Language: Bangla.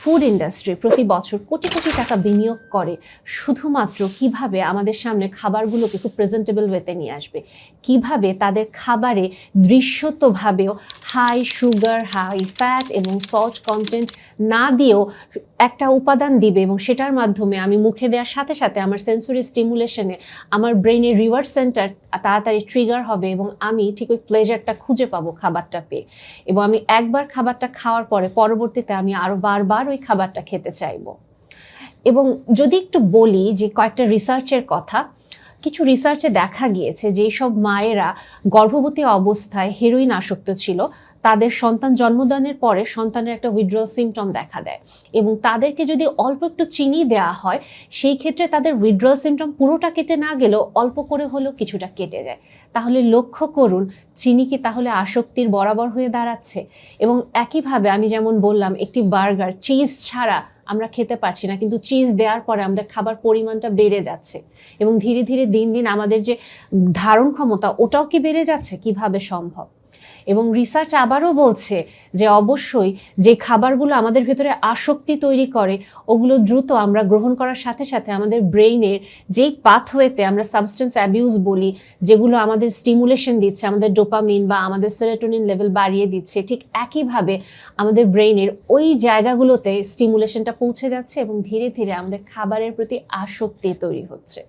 ফুড ইন্ডাস্ট্রি প্রতি বছর কোটি কোটি টাকা বিনিয়োগ করে শুধুমাত্র কীভাবে আমাদের সামনে খাবারগুলোকে খুব প্রেজেন্টেবল ওয়েতে নিয়ে আসবে, কীভাবে তাদের খাবারে দৃশ্যতভাবেও হাই সুগার হাই ফ্যাট এবং সল্ট কন্টেন্ট না দিয়েও একটা উপাদান দিবে এবং সেটার মাধ্যমে আমি মুখে দেওয়ার সাথে সাথে আমার সেন্সরি স্টিমুলেশনে আমার ব্রেনের রিওয়ার্ড সেন্টার তাড়াতাড়ি ট্রিগার হবে এবং আমি ঠিক ওই প্লেজারটা খুঁজে পাবো খাবারটা পেয়ে এবং আমি একবার খাবারটা খাওয়ার পরে পরবর্তীতে আমি আরও বারবার ওই খাবারটা খেতে চাইব। এবং যদি একটু বলি যে কয়েকটা রিসার্চের কথা কিছু রিসার্চে দেখা গিয়েছে যে সব মায়েরা গর্ভবতী অবস্থায় হেরোইন আসক্ত ছিল। তাদের সন্তান জন্মদানের পরে সন্তানের একটা উইথড্রল সিমটম দেখা দেয় এবং তাদেরকে যদি অল্প একটু চিনি দেওয়া হয়, সেই ক্ষেত্রে তাদের উইথড্রল সিমটম পুরোটা কেটে না গেলেও অল্প করে হলেও কিছুটা কেটে যায়। তাহলে লক্ষ্য করুন, চিনি কি তাহলে আসক্তির বরাবর হয়ে দাঁড়াচ্ছে? এবং একইভাবে আমি যেমন বললাম, একটি বার্গার চিজ ছাড়া আমরা খেতে পারছি না, কিন্তু চিজ দেওয়ার পরে আমাদের খাবার পরিমাণটা বেড়ে যাচ্ছে। এবং ধীরে ধীরে দিন দিন আমাদের যে ধারণ ক্ষমতা, ওটাও কি বেড়ে যাচ্ছে? কীভাবে সম্ভব? এবং রিসার্চ আবারও বলছে যে অবশ্যই যে খাবারগুলো আমাদের ভেতরে আসক্তি তৈরি করে, ওগুলো দ্রুত আমরা গ্রহণ করার সাথে সাথে আমাদের ব্রেইনের যেই পাথওয়েতে আমরা সাবস্টেন্স অ্যাবিউজ বলি, যেগুলো আমাদের স্টিমুলেশন দিচ্ছে, আমাদের ডোপামিন বা আমাদের সেরোটোনিন লেভেল বাড়িয়ে দিচ্ছে, ঠিক একইভাবে আমাদের ব্রেইনের ওই জায়গাগুলোতে স্টিমুলেশনটা পৌঁছে যাচ্ছে এবং ধীরে ধীরে আমাদের খাবারের প্রতি আসক্তি তৈরি হচ্ছে।